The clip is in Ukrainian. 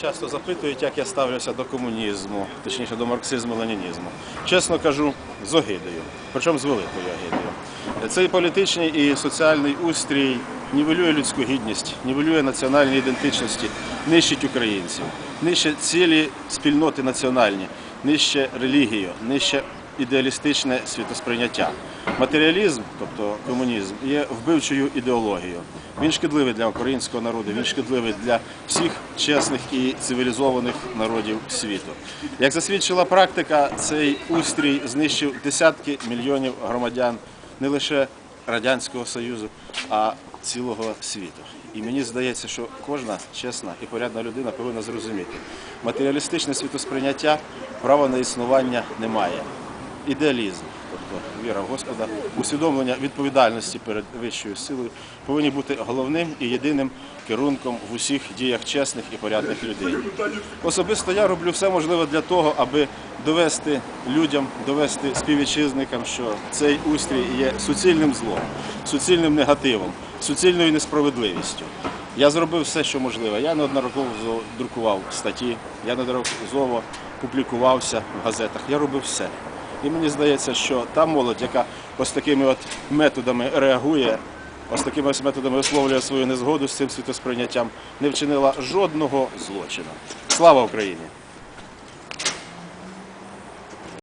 Часто запитують, як я ставлюся до комунізму, точніше до марксизму, ленінізму. Чесно кажу, з огидою, причому з великою огидою. Цей політичний і соціальний устрій нівелює людську гідність, нівелює національні ідентичності, нищить українців, нищить цілі спільноти національні, нищить релігію, нищить ідеалістичне світосприйняття. Матеріалізм, тобто комунізм, є вбивчою ідеологією. Він шкідливий для українського народу, він шкідливий для всіх чесних і цивілізованих народів світу. Як засвідчила практика, цей устрій знищив десятки мільйонів громадян не лише Радянського Союзу, а цілого світу. І мені здається, що кожна чесна і порядна людина повинна зрозуміти, матеріалістичне світосприйняття права на існування немає. Ідеалізм, тобто віра в Господа, усвідомлення відповідальності перед вищою силою повинні бути головним і єдиним керунком в усіх діях чесних і порядних людей. Особисто я роблю все можливе для того, аби довести людям, довести співвітчизникам, що цей устрій є суцільним злом, суцільним негативом, суцільною несправедливістю. Я зробив все, що можливе. Я неодноразово друкував статті, я неодноразово публікувався в газетах. Я робив все. І мені здається, що та молодь, яка ось такими от методами реагує, ось такими ось методами висловлює свою незгоду з цим світосприйняттям, не вчинила жодного злочину. Слава Україні!